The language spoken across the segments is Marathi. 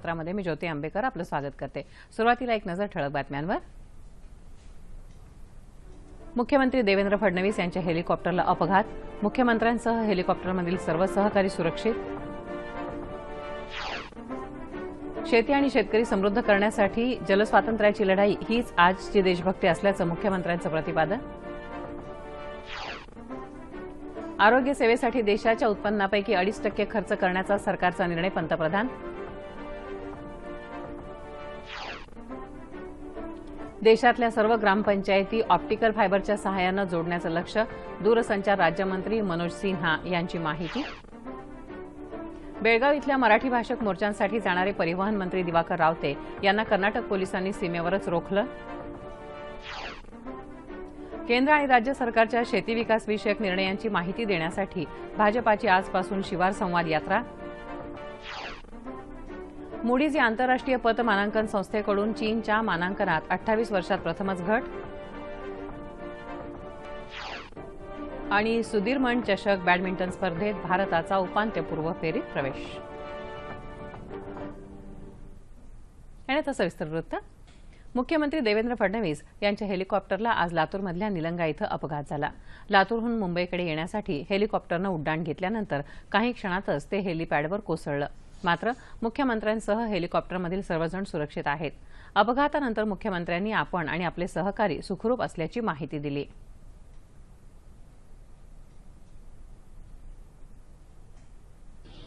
पत्रामध्ये मी ज्योती आंबेकर आपलं स्वागत करते. सुरुवातीला एक नजर ठळक बातम्यांवर. मुख्यमंत्री देवेंद्र फडणवीस यांच्या हेलिकॉप्टरला अपघात. मुख्यमंत्र्यांसह हेलिकॉप्टरमधील सर्व सहकारी सुरक्षित. शेती आणि शेतकरी समृद्ध करण्यासाठी जलस्वातंत्र्याची लढाई हीच आजची देशभक्ती असल्याचं मुख्यमंत्र्यांचं प्रतिपादन. आरोग्य सेवेसाठी देशाच्या उत्पन्नापैकी अडीच टक्के खर्च करण्याचा सरकारचा निर्णय पंतप्रधान. देशातल्या सर्व ग्रामपंचायती ऑप्टिकल फायबरच्या सहाय्यानं जोडण्याचं लक्ष दूरसंचार राज्यमंत्री मनोज सिन्हा यांची माहिती. बेळगाव इथल्या मराठी भाषक मोर्चांसाठी जाणारे परिवहन मंत्री दिवाकर रावते यांना कर्नाटक पोलिसांनी सीमेवरच रोखलं. केंद्र आणि राज्य सरकारच्या शेती विकास विषयक निर्णयांची माहिती देण्यासाठी भाजपाची आजपासून शिवार संवाद यात्रा मुडीज या आंतरराष्ट्रीय पत मानांकन संस्थेकडून चीनच्या मानांकनात अठ्ठावीस वर्षात प्रथमच घट आणि सुधीरमण चषक बॅडमिंटन स्पर्धेत भारताचा उपांत्यपूर्व फेरीत प्रवेश. सविस्तर वृत्त. मुख्यमंत्री देवेंद्र फडणवीस यांच्या हेलिकॉप्टरला आज लातूरमधल्या निलंगा इथं अपघात झाला. लातूरहून मुंबईकडे येण्यासाठी हेलिकॉप्टरनं उड्डाण घेतल्यानंतर काही क्षणातच ते हेलिपॅडवर कोसळलं. मात्र मुख्यमंत्र्यांसह हेलिकॉप्टरमधील सर्वजण सुरक्षित आहेत. अपघातानंतर मुख्यमंत्र्यांनी आपण आणि आपले सहकारी सुखरूप असल्याची माहिती दिली.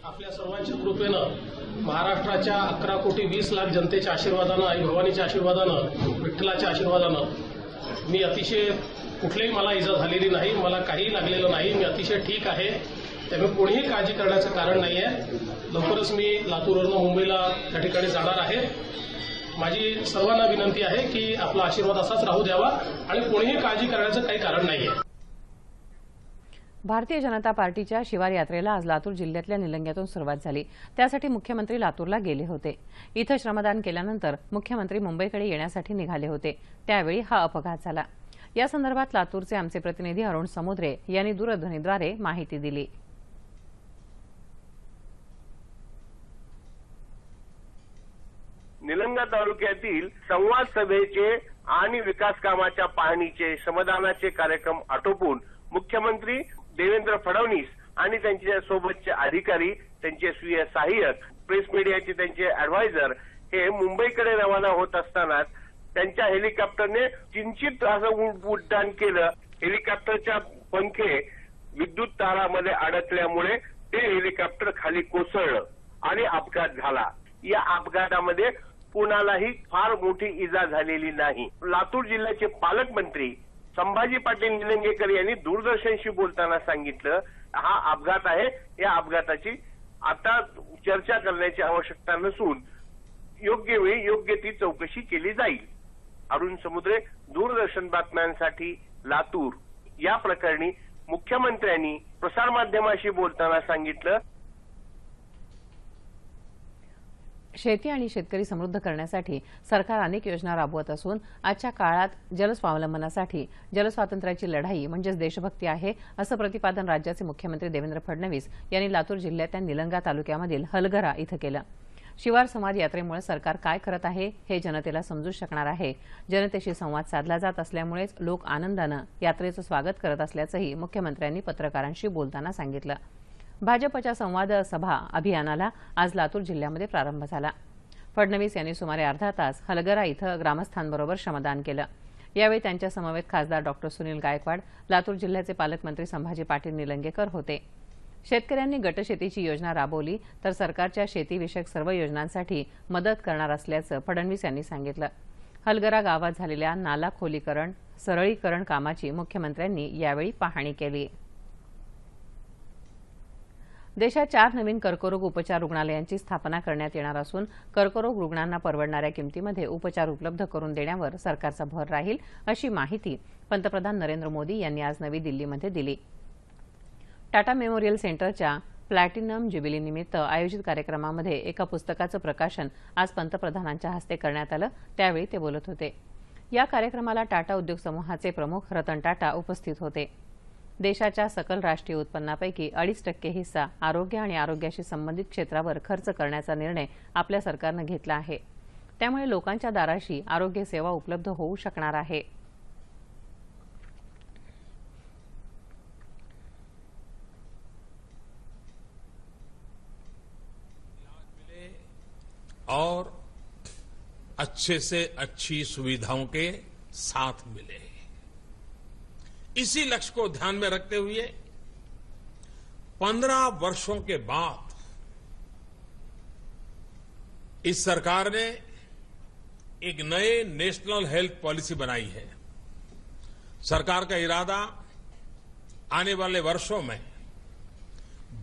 आपल्या सर्वांच्या कृपेनं महाराष्ट्राच्या अकरा कोटी वीस लाख जनतेच्या आशीर्वादानं आई भवानीच्या आशीर्वादानं विठ्ठलाच्या आशीर्वादानं मी अतिशय कुठलीही मला इजा झालेली नाही मला काही लागलेलं नाही मी अतिशय ठीक आहे. त्यामुळे कोणीही काळजी करण्याचं कारण नाही आहे लवकरच मी लातूरवरनं मुंबईला त्या ठिकाणी जाणार आहे. माझी सर्वांना विनंती आहे की आपला आशीर्वाद असाच राहू द्यावा आणि कोणीही काळजी करण्याचं काही कारण नाही आहे भारतीय जनता पार्टीच्या शिवार यात्रेला आज लातूर जिल्ह्यातल्या निलंग्यातून सुरुवात झाली. त्यासाठी मुख्यमंत्री लातूरला गेले होते. इथं श्रमदान केल्यानंतर मुख्यमंत्री मुंबईकडे येण्यासाठी निघाले होते. त्यावेळी हा अपघात झाला. यासंदर्भात लातूरचे आमचे प्रतिनिधी अरुण समुद्रे यांनी दूरध्वनीद्वारे माहिती दिली. निलंगा तालुक्यातील संवाद सभेचे आणि विकास कामाच्या पाहणीचे श्रमदानाचे कार्यक्रम आटोपून मुख्यमंत्री देवेंद्र फडणवीस आणि त्यांच्या सोबतचे अधिकारी त्यांचे स्वीय सहाय्यक प्रेस मीडियाचे त्यांचे अॅडवायझर हे मुंबईकडे रवाना होत असतानाच त्यांच्या हेलिकॉप्टरने किंचित असं उड्डाण केलं. हेलिकॉप्टरच्या पंखे विद्युत तारामध्ये अडकल्यामुळे ते हेलिकॉप्टर खाली कोसळलं आणि अपघात झाला. या अपघातामध्ये कुणालाही फार मोठी इजा झालेली नाही. लातूर जिल्ह्याचे पालकमंत्री संभाजी पाटील निलंगेकर यांनी दूरदर्शनशी बोलताना सांगितलं हा अपघात आहे. या अपघाताची आता चर्चा करण्याची आवश्यकता नसून योग्य वेळी योग्य ती चौकशी केली जाईल. अरुण समुद्रे दूरदर्शन बातम्यांसाठी लातूर. या प्रकरणी मुख्यमंत्र्यांनी प्रसारमाध्यमाशी बोलताना सांगितलं शेती आणि शेतकरी समृद्ध करण्यासाठी सरकार अनेक योजना राबवत असून आजच्या काळात जलस्वावलंबनासाठी जलस्वातंत्र्याची लढाई म्हणजेच देशभक्ती आहे असं प्रतिपादन राज्याचे मुख्यमंत्री देवेंद्र फडणवीस यांनी लातूर जिल्ह्यातल्या निलंगा तालुक्यामधील हलगरा इथं केलं. शिवार समाज यात्रेमुळे सरकार काय करत आहे हे जनतेला समजू शकणार आहे. जनतेशी संवाद साधला जात असल्यामुळेच लोक आनंदानं यात्रेचं स्वागत करत असल्याचंही मुख्यमंत्र्यांनी पत्रकारांशी बोलताना सांगितलं. भाजपच्या संवाद सभा अभियानाला आज लातूर जिल्ह्यामध्ये प्रारंभ झाला. फडणवीस यांनी सुमारे अर्धा तास हलगरा इथं ग्रामस्थांबरोबर श्रमदान केलं. यावेळी त्यांच्या समवेत खासदार डॉक्टर सुनील गायकवाड लातूर जिल्ह्याचे पालकमंत्री संभाजी पाटील निलंगेकर होते. शेतकऱ्यांनी गटशेतीची योजना राबवली तर सरकारच्या शेतीविषयक सर्व योजनांसाठी मदत करणार असल्याचं फडणवीस यांनी सांगितलं. हलगरा गावात झालेल्या नाला खोलीकरण सरळीकरण कामाची मुख्यमंत्र्यांनी यावेळी पाहणी केली. देशात चार नवीन कर्करोग उपचार रुग्णालयांची स्थापना करण्यात येणार असून कर्करोग रुग्णांना परवडणाऱ्या किमतीमध्ये उपचार उपलब्ध करून देण्यावर सरकारचा भर राहील अशी माहिती पंतप्रधान नरेंद्र मोदी यांनी आज नवी दिल्लीमध्ये दिली. टाटा मेमोरियल सेंटरच्या प्लॅटिनम ज्युबिलीनिमित्त आयोजित कार्यक्रमामध्ये एका पुस्तकाचं प्रकाशन आज पंतप्रधानांच्या हस्ते करण्यात आलं त्यावेळी ते बोलत होते. या कार्यक्रमाला टाटा उद्योग समूहाचे प्रमुख रतन टाटा उपस्थित होते. देशाच्या सकल राष्ट्रीय उत्पन्नापैकी अडीच टक्के हिस्सा आरोग्य आणि आरोग्याशी संबंधित क्षेत्रावर खर्च करण्याचा निर्णय आपल्या सरकारनं घेतला आहे. त्यामुळे लोकांच्या दाराशी आरोग्य सेवा उपलब्ध होऊ शकणार आहे. और अच्छे से अच्छी सुविधाओं के साथ मिले। इसी लक्ष्य को ध्यान में रखते हुए पंद्रह वर्षों के बाद इस सरकार ने एक नए नेशनल हेल्थ पॉलिसी बनाई है। सरकार का इरादा आने वाले वर्षों में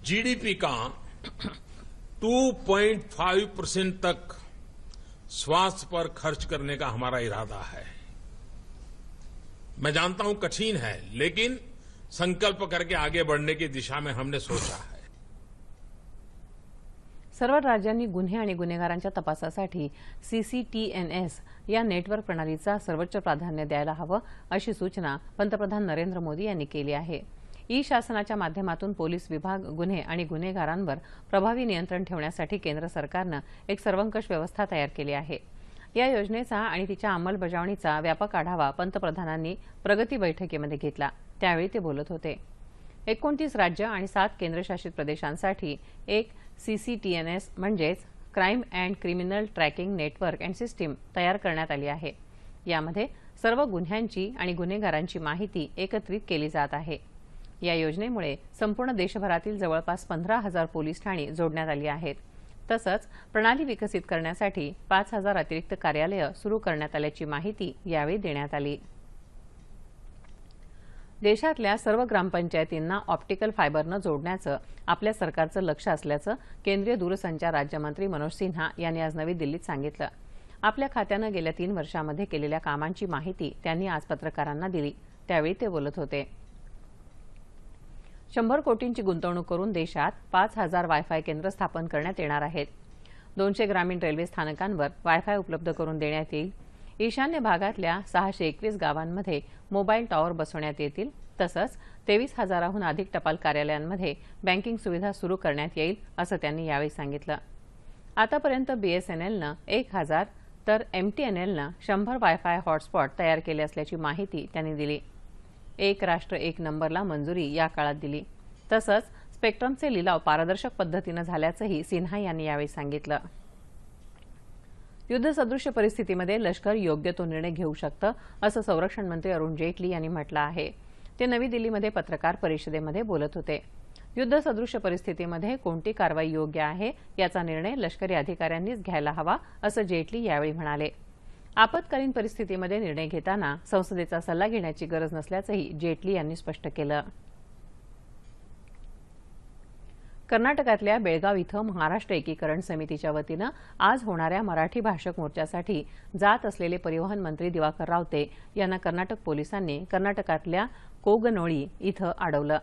जीडीपी का 2.5 परसेंट तक स्वास्थ्य पर खर्च करने का हमारा इरादा है। मैं जानता हूं कठिन है लेकिन संकल्प करके आगे बढ़ने की दिशा में हमने सोचा है। सर्व राज्यांनी गुन्हे आणि गुन्हेगारांच्या तपासासाठी सीसीटीएनएस या नेटवर्क प्रणालीचा सर्वोच्च प्राधान्य द्यायला हवं अशी सूचना पंतप्रधान नरेंद्र मोदी यांनी केली आहे. ई शासनाच्या माध्यमातून पोलीस विभाग गुन्हे आणि गुन्हेगारांवर प्रभावी नियंत्रण ठेवण्यासाठी केंद्र सरकारनं एक सर्वंकष व्यवस्था तयार केली आहे. या योजनेचा आणि तिच्या अंमलबजावणीचा व्यापक आढावा पंतप्रधानांनी प्रगती बैठकीमध्ये घेतला. त्यावेळी ते बोलत होते. एकोणतीस राज्य आणि सात केंद्रशासित प्रदेशांसाठी एक सीसीटीएनएस म्हणजेच crime and criminal tracking network and system तयार करण्यात आली आहे. यामध्ये सर्व गुन्ह्यांची आणि गुन्हेगारांची माहिती एकत्रित केली जात आहे. या योजनेमुळे संपूर्ण देशभरातील जवळपास पंधरा हजार पोलीस ठाणी जोडण्यात आली आहेत. तसंच प्रणाली विकसित करण्यासाठी पाच हजार अतिरिक्त कार्यालयं सुरू करण्यात आल्याची माहिती यावेळी देण्यात आली. देशातल्या सर्व ग्रामपंचायतींना ऑप्टिकल फायबरनं जोडण्याचं आपल्या सरकारचं लक्ष असल्याचं केंद्रीय दूरसंचार राज्यमंत्री मनोज सिन्हा यांनी आज नवी दिल्लीत सांगितलं. आपल्या खात्यानं गेल्या तीन वर्षामध्ये केलेल्या कामांची माहिती त्यांनी आज पत्रकारांना दिली. त्यावेळी ते बोलत होते. शंभर कोटींची गुंतवणूक करून देशात पाच हजार वायफाय केंद्र स्थापन करण्यात येणार आहेत. दोनशे ग्रामीण रेल्वे स्थानकांवर वायफाय उपलब्ध करून देण्यात येईल. ईशान्य भागातल्या सहाशे एकवीस गावांमध्ये मोबाईल टॉवर बसवण्यात येतील. तसंच तेवीस हजाराहून अधिक टपाल कार्यालयांमध्ये बँकिंग सुविधा सुरू करण्यात येईल असं त्यांनी यावेळी सांगितलं. आतापर्यंत बीएसएनएलनं एक हजार तर एमटीएनएलनं शंभर वायफाय हॉटस्पॉट तयार केले असल्याची माहिती त्यांनी दिली. एक राष्ट्र एक नंबरला मंजुरी या काळात दिली. तसंच स्पेक्ट्रमचे लिलाव पारदर्शक पद्धतीनं झाल्याचंही सिन्हा यांनी यावेळी सांगितलं. युद्धसदृश्य परिस्थितीमध्ये लष्कर योग्य तो निर्णय घेऊ शकतं असं संरक्षण मंत्री अरुण जेटली यांनी म्हटलं आहे. ते नवी दिल्लीमध्ये पत्रकार परिषदेमध्ये बोलत होते. युद्धसदृश्य परिस्थितीमध्ये कोणती कारवाई योग्य आहे याचा निर्णय लष्करी अधिकाऱ्यांनीच घ्यायला हवा असं जेटली यावेळी म्हणाले. आपत्कालीन परिस्थितीमध्ये निर्णय घेताना संसदेचा सल्ला घेण्याची गरज नसल्याचंही जेटली यांनी स्पष्ट केलं. कर्नाटकातल्या बेळगाव इथं महाराष्ट्र एकीकरण समितीच्या वतीनं आज होणाऱ्या मराठी भाषक मोर्चासाठी जात असलेले परिवहन मंत्री दिवाकर रावते यांना कर्नाटक पोलिसांनी कर्नाटकातल्या कोगनोळी इथं अडवलं.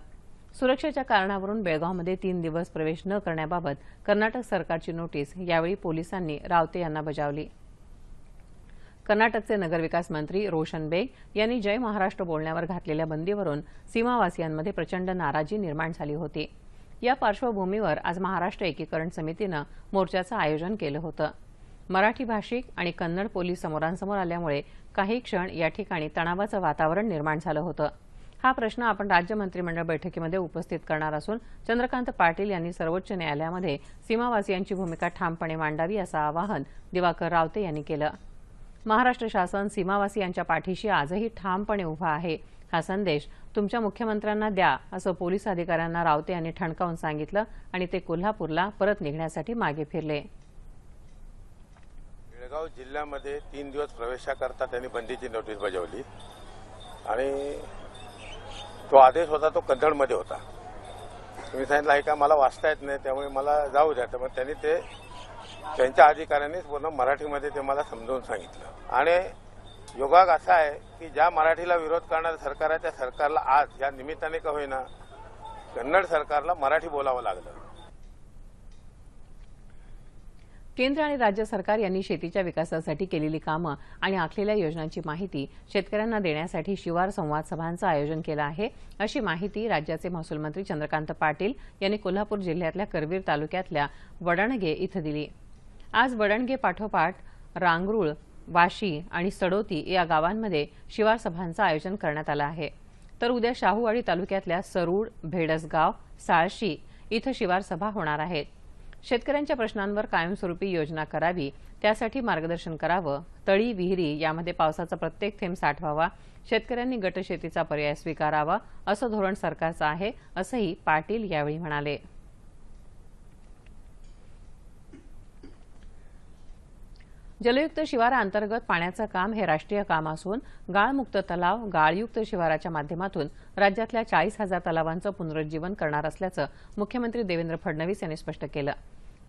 सुरक्षेच्या कारणावरून बेळगावमध्ये तीन दिवस प्रवेश न करण्याबाबत कर्नाटक सरकारची नोटीस यावेळी पोलिसांनी रावते यांना बजावली. कर्नाटकचे नगरविकास मंत्री रोशन बेग यांनी जय महाराष्ट्र बोलण्यावर घातलेल्या बंदीवरून सीमावासियांमध्ये प्रचंड नाराजी निर्माण झाली होती. या पार्श्वभूमीवर आज महाराष्ट्र एकीकरण समितीनं मोर्चाचं आयोजन केलं होतं. मराठी भाषिक आणि कन्नड पोलीस समोरांसमोर आल्यामुळे काही क्षण या ठिकाणी तणावाचं वातावरण निर्माण झालं होतं. हा प्रश्न आपण राज्य मंत्रिमंडळ बैठकीमध्ये उपस्थित करणार असून चंद्रकांत पाटील यांनी सर्वोच्च न्यायालयामध्ये सीमावासियांची भूमिका ठामपणे मांडावी असं आवाहन दिवाकर रावते यांनी केलं. महाराष्ट्र शासन सीमावासियांच्या पाठीशी आजही ठामपणे उभा आहे. हा संदेश तुमच्या मुख्यमंत्र्यांना द्या असं पोलीस अधिकाऱ्यांना रावते यांनी ठणकावून सांगितलं आणि ते कोल्हापूरला परत निघण्यासाठी मागे फिरले. बेळगाव जिल्ह्यामध्ये तीन दिवस प्रवेशाकरता त्यांनी बंदीची नोटीस बजावली आणि तो आदेश होता तो कन्नडमध्ये होता. तुम्ही सांगितलं आहे का मला वाचता येत नाही त्यामुळे मला जाऊ द्या. तर मग त्यांनी ते त्यांच्या अधिकाऱ्यांनीच पूर्ण मराठीमध्ये ते मला समजावून सांगितलं. आणि योगाग असा आहे की ज्या मराठीला विरोध करणाऱ्या सरकाराच्या सरकारला आज या निमित्ताने का होईना कन्नड सरकारला मराठी बोलावं लागलं. केंद्र आणि राज्य सरकार यांनी शेतीच्या विकासासाठी केलेली कामं आणि आखलेल्या योजनांची माहिती शेतकऱ्यांना देण्यासाठी शिवार संवाद सभांचं आयोजन केलं आहे. अशी माहिती राज्याचे महसूल मंत्री चंद्रकांत पाटील यांनी कोल्हापूर जिल्ह्यातल्या करवीर तालुक्यातल्या वडणगे इथं दिली. आज वडणगे पाठोपाठ रांगरुळ वाशी आणि सडोती या गावांमध्ये शिवार सभांचं आयोजन करण्यात आलं आहे. तर उद्या शाहूवाडी तालुक्यातल्या सरूड भेडसगाव साळशी इथं शिवार सभा होणार आहेत. शेतकऱ्यांच्या प्रश्नांवर कायमस्वरूपी योजना करावी त्यासाठी मार्गदर्शन करावं तळी विहिरी यामध्ये पावसाचा प्रत्येक थेंब साठवावा शेतकऱ्यांनी गटशेतीचा पर्याय स्वीकारावा असं धोरण सरकारचं आहे असंही पाटील यावेळी म्हणाले. जलयुक्त शिवाराअंतर्गत पाण्याचं काम हे राष्ट्रीय काम असून गाळमुक्त तलाव गाळयुक्त शिवाराच्या माध्यमातून राज्यातल्या चाळीस हजार तलावांचं पुनरुज्जीवन करणार असल्याचं मुख्यमंत्री देवेंद्र फडणवीस यांनी स्पष्ट केलं.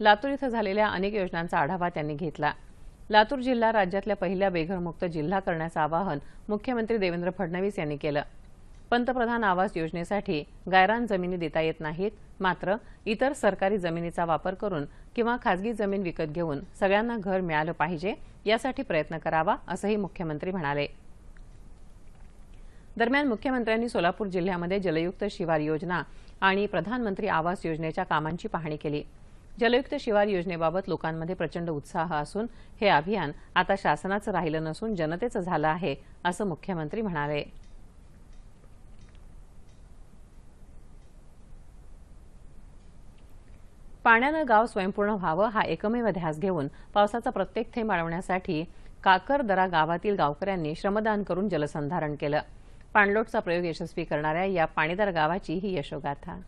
लातूर इथं झालेल्या अनेक योजनांचा आढावा त्यांनी घेतला. लातूर जिल्हा राज्यातल्या पहिल्या बेघरमुक्त जिल्हा करण्याचं आवाहन मुख्यमंत्री देवेंद्र फडणवीस यांनी केलं. पंतप्रधान आवास योजनेसाठी गायरान जमिनी देता येत नाहीत मात्र इतर सरकारी जमिनीचा वापर करून किंवा खासगी जमीन विकत घेऊन सगळ्यांना घर मिळालं पाहिजे यासाठी प्रयत्न करावा असंही मुख्यमंत्री म्हणाले. दरम्यान मुख्यमंत्र्यांनी सोलापूर जिल्ह्यामध्ये जलयुक्त शिवार योजना आणि प्रधानमंत्री आवास योजनेच्या कामांची पाहणी केली. जलयुक्त शिवार योजनेबाबत लोकांमध्ये प्रचंड उत्साह असून हे अभियान आता शासनाचं राहिलं नसून जनतेचं झालं आहे असं मुख्यमंत्री म्हणाले. पाण्यानं गाव स्वयंपूर्ण व्हावं हा एकमेव ध्यास घेऊन पावसाचा प्रत्येक थेंब अडवण्यासाठी काकरदरा गावातील गावकऱ्यांनी श्रमदान करून जलसंधारण केलं. पाणलोटचा प्रयोग यशस्वी करणाऱ्या या पाणीदार गावाची ही यशोगाथा.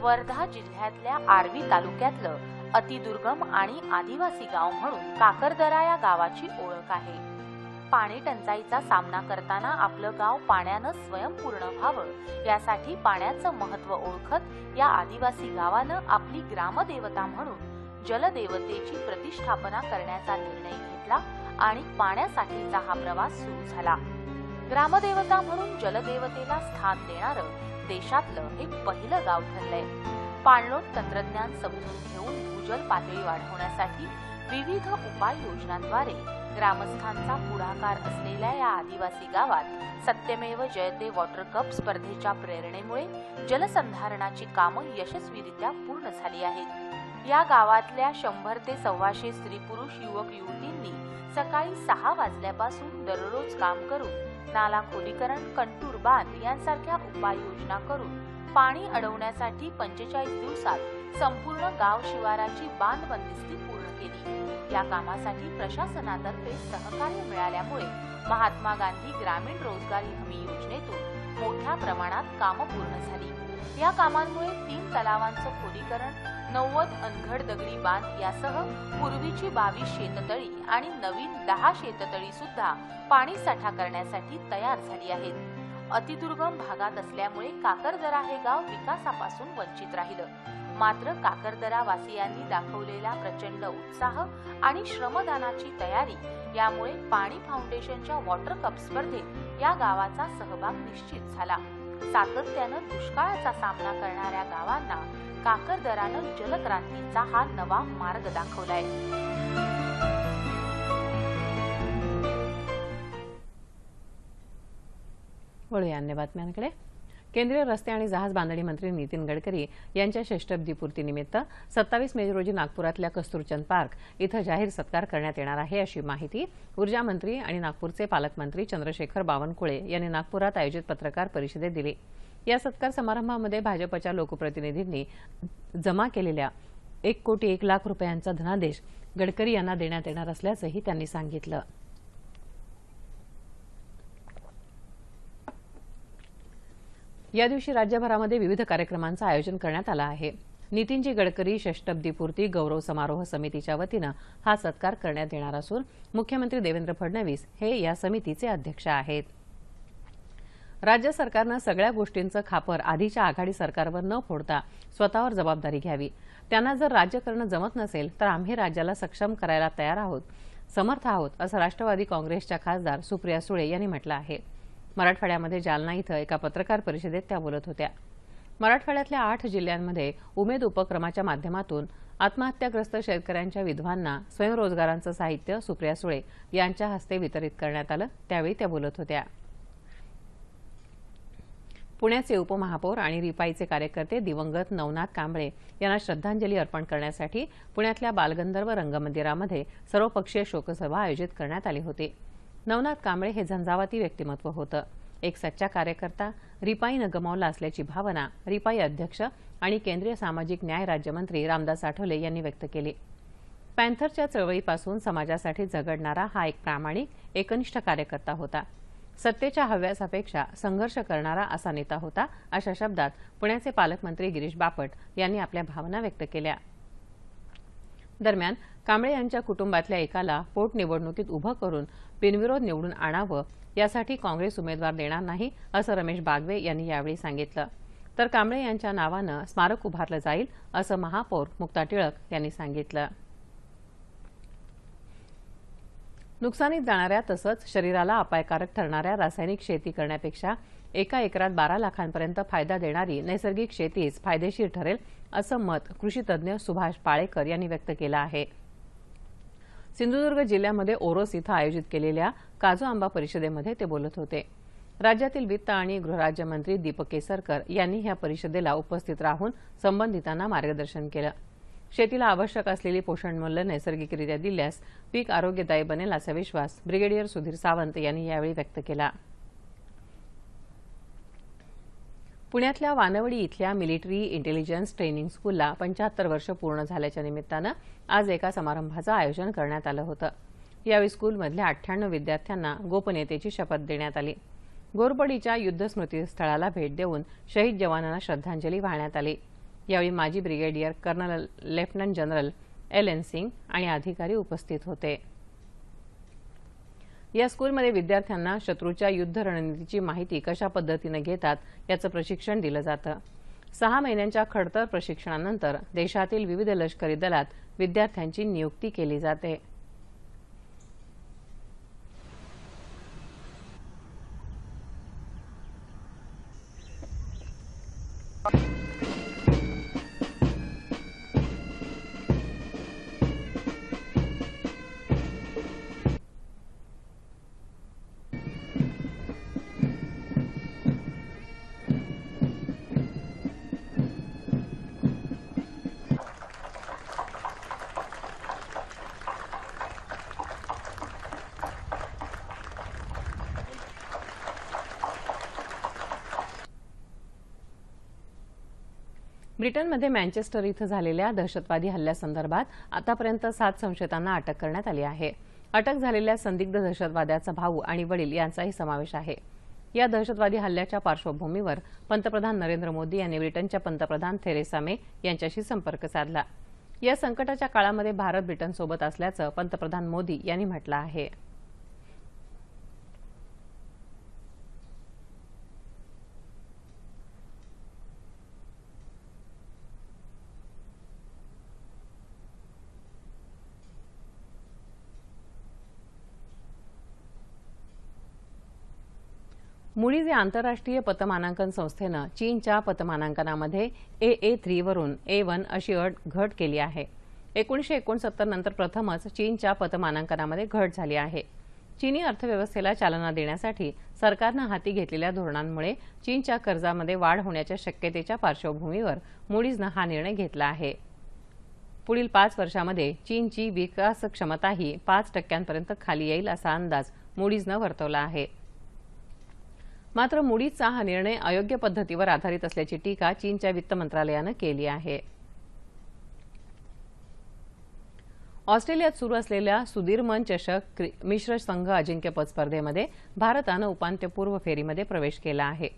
वर्धा जिल्ह्यातल्या आर्वी तालुक्यातलं अतिदुर्गम आणि आदिवासी गाव म्हणून काकरदरा या गावाची ओळख आहे. पाणी टंचाईचा सामना करताना आपलं गाव पाण्यानं स्वयंपूर्ण व्हावं. यासाठी पाण्याचं महत्त्व ओळखत या आदिवासी गावानं आपली ग्रामदेवता म्हणून जलदेवतेची प्रतिष्ठापना करण्याचा निर्णय घेतला आणि पाण्यासाठीचा हा प्रवास सुरू झाला. ग्रामदेवता म्हणून जलदेवतेला स्थान देणारं देशातलं हे पहिलं गाव ठरलंय. पाणलोट तंत्रज्ञान समजून घेऊन भूजल पातळी वाढवण्यासाठी विविध उपाययोजनांद्वारे ग्रामस्थांचा पुढाकार असलेल्या या आदिवासी गावात सत्यमेव जयते वॉटर कप स्पर्धेच्या प्रेरणेमुळे जलसंधारणाची कामं यशस्वीरित्या पूर्ण झाली आहेत. या गावातल्या शंभर ते सव्वाशे स्त्री पुरुष युवक युवतींनी सकाळी सहा वाजल्यापासून दररोज काम करून नाला खोलीकरण कंटूर बांध यांसारख्या उपाययोजना करून पाणी अडवण्यासाठी पंचेचाळीस दिवसात संपूर्ण गाव शिवाराची बांध बंदिस्ती केली या कामासाठी प्रशासनातर्फे सहकार्य मिळाल्यामुळे महात्मा गांधी ग्रामीण रोजगारी हमी योजनेतून मोठ्या प्रमाणात कामं पूर्ण झाली. या कामांमुळे तीन तलावांचं खोलीकरण नव्वद अनघड दगडी बांध यासह पूर्वीची बावीस शेततळी आणि नवीन दहा शेततळी सुद्धा पाणी साठा करण्यासाठी तयार झाली आहेत. अतिदुर्गम भागात असल्यामुळे काकरदरा हे गाव विकासापासून वंचित राहिलं. मात्र काकरदरा वासियांनी दाखवलेला प्रचंड उत्साह आणि श्रमदानाची तयारी यामुळे पाणी फाउंडेशनच्या वॉटर कप स्पर्धेत या गावाचा सहभाग निश्चित झाला. सातत्यानं दुष्काळाचा सामना करणाऱ्या गावांना काकरदरानं जलक्रांतीचा हा नवा मार्ग दाखवलाय. वळूया अन्य बातम्यांकडे. केंद्रीय रस्ते आणि जहाज बांधणी मंत्री नितीन गडकरी यांच्या षष्टब्दी पूर्तीनिमित्त सत्तावीस मे रोजी नागपुरातल्या कस्तुरचंद पार्क इथं जाहीर सत्कार करण्यात येणार आहे अशी माहिती ऊर्जा मंत्री आणि नागपूरचे पालकमंत्री चंद्रशेखर बावनकुळे यांनी नागपुरात आयोजित पत्रकार परिषदेत दिली. या सत्कार समारंभामध्ये भाजपच्या लोकप्रतिनिधींनी जमा केलेल्या एक कोटी एक लाख रुपयांचा धनादेश गडकरी यांना देण्यात येणार असल्याचंही त्यांनी सांगितलं. या दिवशी राज्यभरामध्ये विविध कार्यक्रमांचं आयोजन करण्यात आलं आहे. नितीनजी गडकरी षष्टब्दीपूर्ती गौरव समारोह समितीच्या वतीनं हा सत्कार करण्यात येणार असून मुख्यमंत्री देवेंद्र फडणवीस हे या समितीचे अध्यक्ष आहेत. राज्य सरकारनं सगळ्या गोष्टींचं खापर आधीच्या आघाडी सरकारवर न फोडता स्वतःवर जबाबदारी घ्यावी. त्यांना जर राज्य करणं जमत नसेल तर आम्ही राज्याला सक्षम करायला तयार आहोत समर्थ आहोत असं राष्ट्रवादी काँग्रेसच्या खासदार सुप्रिया सुळे यांनी म्हटलं आहे. मराठवाड्यामध्ये जालना इथं एका पत्रकार परिषदेत त्या बोलत होत्या. मराठवाड्यातल्या आठ जिल्ह्यांमध्ये उमेद उपक्रमाच्या माध्यमातून आत्महत्याग्रस्त शेतकऱ्यांच्या विधवांना स्वयंरोजगारांचं साहित्य सुप्रिया सुळे यांच्या हस्ते वितरित करण्यात आलं त्यावेळी त्या बोलत होत्या. पुण्याचे उपमहापौर आणि रिपाईचे कार्यकर्ते दिवंगत नवनाथ कांबळे यांना श्रद्धांजली अर्पण करण्यासाठी पुण्यातल्या बालगंधर्व रंगमंदिरामध्ये सर्वपक्षीय शोकसभा आयोजित करण्यात आली होती. नवनाथ कांबळे हे झंझावाती व्यक्तिमत्व होतं. एक सच्चा कार्यकर्ता रिपाईनं गमावला असल्याची भावना रिपाई अध्यक्ष आणि केंद्रीय सामाजिक न्याय राज्यमंत्री रामदास आठवले यांनी व्यक्त केली. पॅन्थरच्या चळवळीपासून समाजासाठी झगडणारा हा एक प्रामाणिक एकनिष्ठ कार्यकर्ता होता. सत्तेच्या हव्यासापेक्षा संघर्ष करणारा असा नेता होता अशा शब्दात पुण्याचे पालकमंत्री गिरीश बापट यांनी आपल्या भावना व्यक्त केल्या. दरम्यान कांबळे यांच्या कुटुंबातल्या एकाला पोटनिवडणुकीत उभं करून बिनविरोध निवडून आणावं यासाठी काँग्रेस उमेदवार देणार नाही असं रमेश बागवे यांनी यावेळी सांगितलं. तर कांबळे यांच्या नावानं स्मारक उभारलं जाईल असं महापौर मुक्ता टिळक यांनी सांगितलं. नुकसानीत जाणाऱ्या तसंच शरीराला अपायकारक ठरणाऱ्या रासायनिक शेती करण्यापेक्षा एका एकरात बारा लाखांपर्यंत फायदा देणारी नैसर्गिक शेतीच फायदेशीर ठरेल असं मत कृषी तज्ज्ञ सुभाष पाळेकर यांनी व्यक्त केलं आहे. सिंधुदुर्ग जिल्ह्यामध्ये ओरोस इथं आयोजित केलेल्या काजू आंबा परिषदेमध्ये ते बोलत होते. राज्यातील वित्त आणि गृहराज्यमंत्री दीपक केसरकर यांनी या परिषदेला उपस्थित राहून संबंधितांना मार्गदर्शन केलं. शेतीला आवश्यक असलेली पोषणमूल्य नैसर्गिकरित्या दिल्यास पीक आरोग्यदायी बनेल असा विश्वास ब्रिगेडियर सुधीर सावंत यांनी यावेळी व्यक्त केला. पुण्यातल्या वानवडी इथल्या मिलिटरी इंटेलिजन्स ट्रेनिंग स्कूलला पंच्याहत्तर वर्ष पूर्ण झाल्याच्या निमित्तानं आज एका समारंभाचं आयोजन करण्यात आलं होतं. यावेळी स्कूलमधल्या अठ्ठ्याण्णव विद्यार्थ्यांना गोपनीयतेची शपथ देण्यात आली. गोरबडीच्या युद्ध स्मृतीस्थळाला भेट देऊन शहीद जवानांना श्रद्धांजली वाहण्यात आली. यावेळी माजी brigadier colonel lieutenant general L N Singh आणि अधिकारी उपस्थित होते. या स्कूलमध्ये विद्यार्थ्यांना शत्रूच्या युद्ध रणनीतीची माहिती कशा पद्धतीनं घेतात याचं प्रशिक्षण दिलं जातं. सहा महिन्यांच्या खडतर प्रशिक्षणानंतर देशातील विविध लष्करी दलात विद्यार्थ्यांची नियुक्ती केली जाते. ब्रिटनमध्ये मँचेस्टर इथं झालेल्या दहशतवादी हल्ल्यासंदर्भात आतापर्यंत सात संशयितांना अटक करण्यात आली आहे. अटक झालेल्या संदिग्ध दहशतवाद्याचा भाऊ आणि वडील यांचाही समावेश आहे. या दहशतवादी हल्ल्याच्या पार्श्वभूमीवर पंतप्रधान नरेंद्र मोदी यांनी ब्रिटनच्या पंतप्रधान थेरेसा मे यांच्याशी संपर्क साधला. या संकटाच्या काळामध्ये भारत ब्रिटनसोबत असल्याचं पंतप्रधान मोदी यांनी म्हटलं आहे. मुडीज या आंतरराष्ट्रीय पतमानांकन संस्थेनं चीनच्या पतमानांकनामध्ये ए ए थ्रीवरून ए वन अशी अट घट केली आहे. एकोणीशे एकोणसत्तर नंतर प्रथमच चीनच्या पतमानांकनामध्ये घट झाली आहे. चीनी अर्थव्यवस्थेला चालना देण्यासाठी सरकारनं हाती घेतलेल्या धोरणांमुळे चीनच्या कर्जामध्ये वाढ होण्याच्या शक्यतेच्या पार्श्वभूमीवर मुडीजनं हा निर्णय घेतला आहे. पुढील पाच वर्षामध्ये चीनची विकास क्षमताही पाच टक्क्यांपर्यंत खाली येईल असा अंदाज मुडीजनं वर्तवला आहे. मात्र मुडीचा हा निर्णय अयोग्य पद्धतीवर आधारित असल्याची टीका चीनच्या वित्त मंत्रालयानं केली आहे. ऑस्ट्रेलियात सुरू असलेल्या सुधीरमन चषक मिश्र संघ अजिंक्यपद स्पर्धेमध्ये भारतानं उपांत्यपूर्व फेरीमध्ये प्रवेश केला आहे.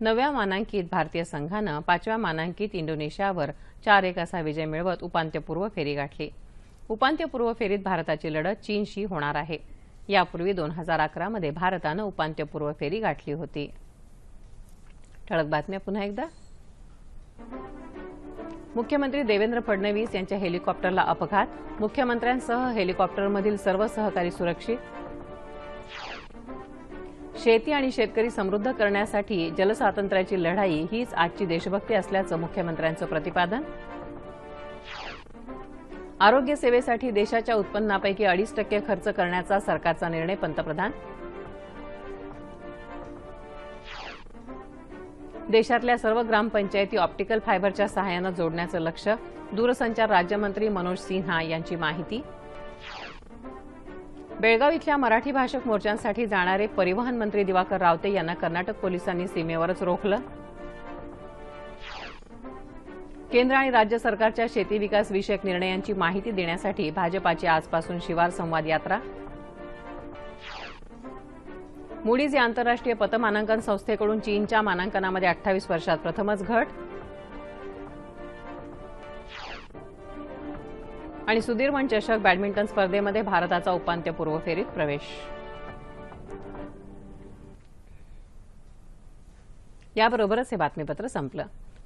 नव्या मानांकित भारतीय संघानं पाचव्या मानांकित इंडोनेशियावर चार एक असा विजय मिळवत उपांत्यपूर्व फेरी गाठली. उपांत्यपूर्व फेरीत भारताची लढत चीनशी होणार आहे. यापूर्वी दोन हजार अकरामध्ये भारतानं उपांत्यपूर्व फेरी गाठली होती. ठळक बातम्या पुन्हा एकदा. मुख्यमंत्री देवेंद्र फडणवीस यांच्या हेलिकॉप्टरला अपघात. मुख्यमंत्र्यांसह हेलिकॉप्टरमधील सर्व सहकारी सुरक्षित. शेती आणि शेतकरी समृद्ध करण्यासाठी जलस्वातंत्र्याची लढाई हीच आजची देशभक्ती असल्याचं मुख्यमंत्र्यांचं प्रतिपादन. आरोग्य सेवेसाठी देशाच्या उत्पन्नापैकी अडीच टक्के खर्च करण्याचा सरकारचा निर्णय पंतप्रधान. देशातल्या सर्व ग्रामपंचायती ऑप्टिकल फायबरच्या सहाय्यानं जोडण्याचं लक्ष दूरसंचार राज्यमंत्री मनोज सिन्हा यांची माहिती. बेळगाव इथल्या मराठी भाषक मोर्चांसाठी जाणारे परिवहन मंत्री दिवाकर रावते यांना कर्नाटक पोलिसांनी सीमेवरच रोखलं. केंद्र आणि राज्य सरकारच्या शेती विकास विषयक निर्णयांची माहिती देण्यासाठी भाजपाची आजपासून शिवार संवाद यात्रा. मुडीज या आंतरराष्ट्रीय पतमानांकन संस्थेकडून चीनच्या मानांकनामध्ये अठ्ठावीस वर्षात प्रथमच घट. आणि सुधीरमन चषक बॅडमिंटन स्पर्धेमध्ये भारताचा उपांत्यपूर्व फेरीत प्रवेश. याबरोबरच हे बातमीपत्र संपलं.